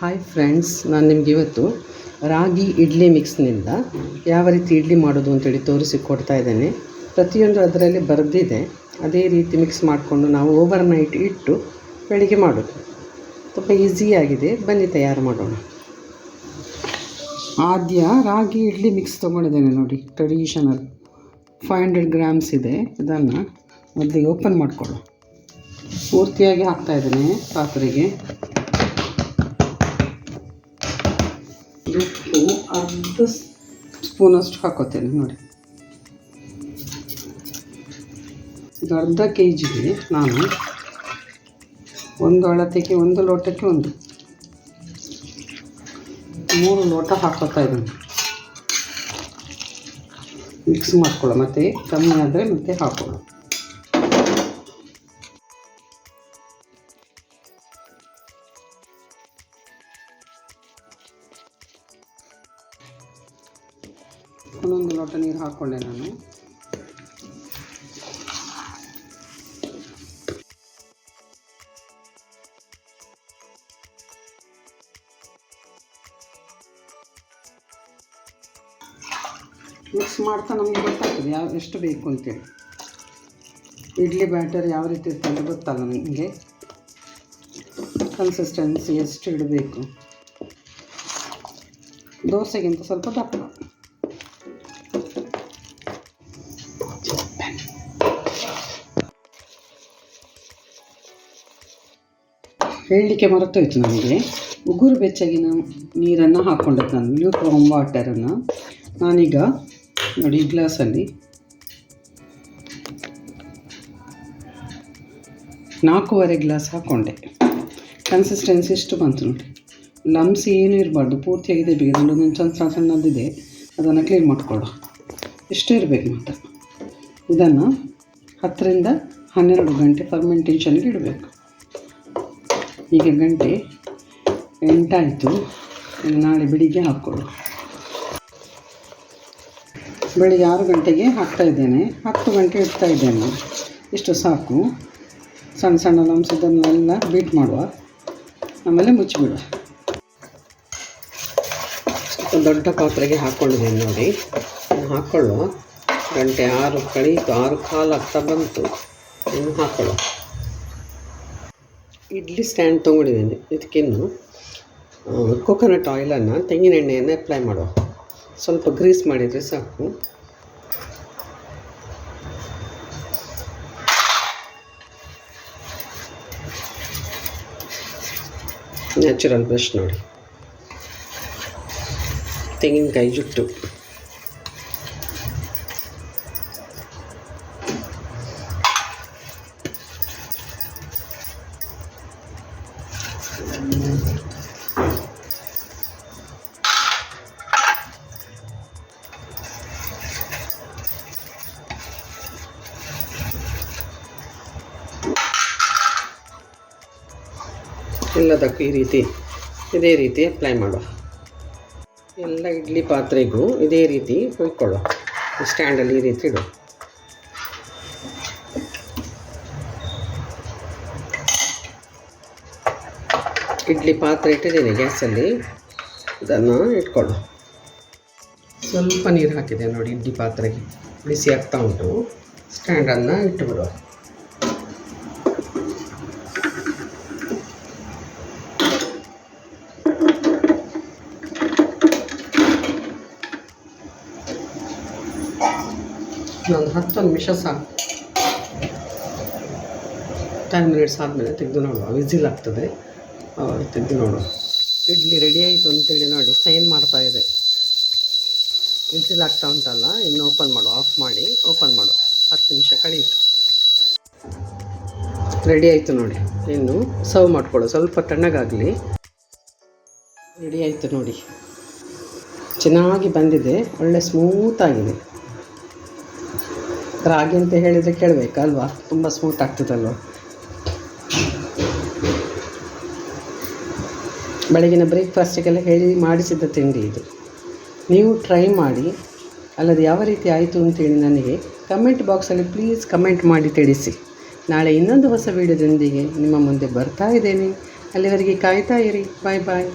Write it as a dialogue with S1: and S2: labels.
S1: Hi friends ನಾನು ನಿಮ್ಗೆ ಇವತ್ತು ರಾಗಿ ಇಡ್ಲಿ ಮಿಕ್ಸ್ನಿಂದ ಯಾವ ರೀತಿ ಇಡ್ಲಿ ಮಾಡೋದು ಅಂತೇಳಿ ತೋರಿಸಿ ಕೊಡ್ತಾ ಇದ್ದೇನೆ. ಪ್ರತಿಯೊಂದು ಅದರಲ್ಲಿ ಬರೆದಿದೆ. ಅದೇ ರೀತಿ ಮಿಕ್ಸ್ ಮಾಡಿಕೊಂಡು ನಾವು ಓವರ್ ನೈಟ್ ಇಟ್ಟು ಬೆಳಿಗ್ಗೆ ಮಾಡೋದು. ತುಂಬ ಈಸಿಯಾಗಿದೆ ಬನ್ನಿ ತಯಾರು ಮಾಡೋಣ. ಆದ್ಯ ರಾಗಿ ಇಡ್ಲಿ ಮಿಕ್ಸ್ ತೊಗೊಂಡಿದ್ದೇನೆ ನೋಡಿ ಟ್ರೆಡಿಷನಲ್ ಫೈವ್ ಹಂಡ್ರೆಡ್ ಗ್ರಾಮ್ಸ್ ಇದೆ. ಇದನ್ನು ಮೊದಲಿಗೆ ಓಪನ್ ಮಾಡಿಕೊಳ್ಳು ಪೂರ್ತಿಯಾಗಿ ಹಾಕ್ತಾ ಇದ್ದೇನೆ ಪಾತ್ರೆಗೆ. ಉಪ್ಪು ಅರ್ಧ ಸ್ಪೂನಷ್ಟು ಹಾಕೋತೇನೆ ನೋಡಿ ಇದು ಅರ್ಧ ಕೆ ಜಿಗೆ ನಾನು ಒಂದು ಅಳತೆಗೆ ಒಂದು ಲೋಟಕ್ಕೆ ಒಂದು ಮೂರು ಲೋಟ ಹಾಕೋತಾ ಇದ್ದೀನಿ ಮಿಕ್ಸ್ ಮಾಡ್ಕೊಳ್ಳೋ ಮತ್ತು ಕಮ್ಮಿ ಆದರೆ ಮತ್ತೆ ಹಾಕೊಳ್ಳೋ ಒಂದೊಂದು ಲೋಟ ನೀರು ಹಾಕ್ಕೊಂಡೆ ನಾನು. ಮಿಕ್ಸ್ ಮಾಡ್ತಾ ನಮಗೆ ಗೊತ್ತಾಗ್ತದೆ ಯಾವ ಎಷ್ಟು ಬೇಕು ಅಂತೇಳಿ ಇಡ್ಲಿ ಬ್ಯಾಟರ್ ಯಾವ ರೀತಿ ಇರ್ತದೆ ಗೊತ್ತಲ್ಲ ನನಗೆ ಕನ್ಸಿಸ್ಟೆನ್ಸಿ ಎಷ್ಟು ಇಡಬೇಕು? ದೋಸೆಗಿಂತ ಸ್ವಲ್ಪ ದಪ್ಪ. ಹೇಳಲಿಕ್ಕೆ ಮರೆತೋಯ್ತು ನನಗೆ. ಉಗುರು ಬೆಚ್ಚಗಿನ ನೀರನ್ನು ಹಾಕ್ಕೊಂಡದ್ದು ನಾನು. ಲ್ಯೂಕ್ ವಾಮ್ ವಾಟರನ್ನು. ನಾನೀಗ ನೋಡಿ, ಗ್ಲಾಸಲ್ಲಿ ನಾಲ್ಕೂವರೆ ಗ್ಲಾಸ್ ಹಾಕ್ಕೊಂಡೆ ಕನ್ಸಿಸ್ಟೆನ್ಸಿ ಇಷ್ಟು ಬಂತು ನೋಡಿ. ಲಮ್ಸ್ ಏನೂ ಇರಬಾರ್ದು. ಪೂರ್ತಿಯಾಗಿದೆ ಒಂದು ಸಣ್ಣ ಸಣ್ಣ ಸಣ್ಣದಿದೆ. ಅದನ್ನು ಕ್ಲೀನ್ ಮಾಡಿಕೊಳ್ಳೋ. ಇಷ್ಟು ಇರಬೇಕು ಮಾತ್ರ. ಇದನ್ನು ಹತ್ತರಿಂದ ಹನ್ನೆರಡು ಗಂಟೆ ಫರ್ಮೆಂಟೇಷನ್ಗೆ ಇಡಬೇಕು. ಈಗ ಗಂಟೆ ಎಂಟಾಯಿತು. ನಾಳೆ ಬೆಳಿಗ್ಗೆ ಹಾಕ್ಕೊಳ್ಳು ಬೆಳಿಗ್ಗೆ ಆರು ಗಂಟೆಗೆ ಹಾಕ್ತಾ ಇದ್ದೇನೆ. ಹತ್ತು ಗಂಟೆ ಇಡ್ತಾ ಇದ್ದೇನೆ. ಇಷ್ಟು ಸಾಕು. ಸಣ್ಣ ಸಣ್ಣ ಲಂಸದನ್ನೆಲ್ಲ ಬೀಟ್ ಮಾಡುವ. ಆಮೇಲೆ ಮುಚ್ಚಿಬಿಡುವ. ದೊಡ್ಡ ಪಾತ್ರೆಗೆ ಹಾಕ್ಕೊಂಡಿದ್ದೇನೆ ನೋಡಿ. ಹಾಕ್ಕೊಳ್ಳುವ. ಗಂಟೆ ಆರು ಕಳೀತು. ಆರು ಕಾಲು ಆಗ್ತಾ ಬಂತು. ಇನ್ನು ಹಾಕ್ಕೊಳ್ಳುವ. ಇಡ್ಲಿ ಸ್ಟ್ಯಾಂಡ್ ತೊಗೊಂಡಿದ್ದೀನಿ. ಇದಕ್ಕಿನ್ನು ಕೊಕೊನಟ್ ಆಯಿಲನ್ನು ತೆಂಗಿನ ಎಣ್ಣೆಯನ್ನು ಅಪ್ಲೈ ಮಾಡುವ. ಸ್ವಲ್ಪ ಗ್ರೀಸ್ ಮಾಡಿದರೆ ಸಾಕು. ನ್ಯಾಚುರಲ್ ಬ್ರಷ್ ನೋಡಿ. ತೆಂಗಿನಕಾಯಿ ಜುಟ್ಟು. ಎಲ್ಲದಕ್ಕೂ ಈ ರೀತಿ, ಇದೇ ರೀತಿ ಅಪ್ಲೈ ಮಾಡುವ. ಎಲ್ಲ ಇಡ್ಲಿ ಪಾತ್ರೆಗೂ ಇದೇ ರೀತಿ ಹೊಯ್ಕೊಳ್ಳೋ ಸ್ಟ್ಯಾಂಡಲ್ಲಿ ಈ ರೀತಿ ಇಡು ಇಡ್ಲಿ ಪಾತ್ರೆ ಇಟ್ಟಿದ್ದೀನಿ ಗ್ಯಾಸಲ್ಲಿ ಇದನ್ನು ಇಟ್ಕೊಳ್ಳು ಸ್ವಲ್ಪ ನೀರು ಹಾಕಿದೆ ನೋಡಿ ಇಡ್ಲಿ ಪಾತ್ರೆಗೆ. ಬಿಸಿ ಆಗ್ತಾ ಉಂಟು. ಸ್ಟ್ಯಾಂಡನ್ನು ಇಟ್ಟುಬಿಡುವ ಒಂದು ಹತ್ತು ನಿಮಿಷ ಸಾಕು ಟೆನ್ ಮಿನಿಟ್ಸ್ ಆದಮೇಲೆ ತೆಗೆದು ನೋಡುವ. ವಿಸಿಲ್ ಆಗ್ತದೆ. ಅವಾಗ ತೆಗೆದು ನೋಡುವ. ಇಡ್ಲಿ ರೆಡಿ ಆಯಿತು ಅಂತೇಳಿ ನೋಡಿ ಸೈನ್ ಮಾಡ್ತಾ ಇದೆ. ವಿಸಿಲ್ ಆಗ್ತಾ ಉಂಟಲ್ಲ, ಇನ್ನು ಓಪನ್ ಮಾಡುವ. ಆಫ್ ಮಾಡಿ ಓಪನ್ ಮಾಡುವ. ಹತ್ತು ನಿಮಿಷ ಕಳೀತು ರೆಡಿ ಆಯಿತು ನೋಡಿ. ಇನ್ನು ಸರ್ವ್ ಮಾಡ್ಕೊಳ್ಳೋ ಸ್ವಲ್ಪ ತಣ್ಣಗಾಗಲಿ. ರೆಡಿ ಆಯಿತು ನೋಡಿ. ಚೆನ್ನಾಗಿ ಬಂದಿದೆ. ಒಳ್ಳೆ ಸ್ಮೂತ್ ಆಗಿದೆ. ರಾಗಿ ಅಂತ ಹೇಳಿದರೆ ಕೇಳಬೇಕಲ್ವಾ? ತುಂಬ ಸ್ಮೂತ್ ಆಗ್ತದಲ್ವ? ಬೆಳಗಿನ ಬ್ರೇಕ್ಫಾಸ್ಟಿಗೆಲ್ಲ ಹೇಳಿ ಮಾಡಿಸಿದ್ದ ತಿಂಡಿ ಇದು. ನೀವು ಟ್ರೈ ಮಾಡಿ, ಅಲ್ಲದೆ ಯಾವ ರೀತಿ ಆಯಿತು ಅಂತೇಳಿ ನನಗೆ ಕಮೆಂಟ್ ಬಾಕ್ಸಲ್ಲಿ ಪ್ಲೀಸ್ ಕಮೆಂಟ್ ಮಾಡಿ ತಿಳಿಸಿ. ನಾಳೆ ಇನ್ನೊಂದು ಹೊಸ ವೀಡಿಯೋದೊಂದಿಗೆ ನಿಮ್ಮ ಮುಂದೆ ಬರ್ತಾ ಇದ್ದೇನೆ. ಅಲ್ಲಿವರೆಗೆ ಕಾಯ್ತಾ ಇರಿ. ಬಾಯ್ ಬಾಯ್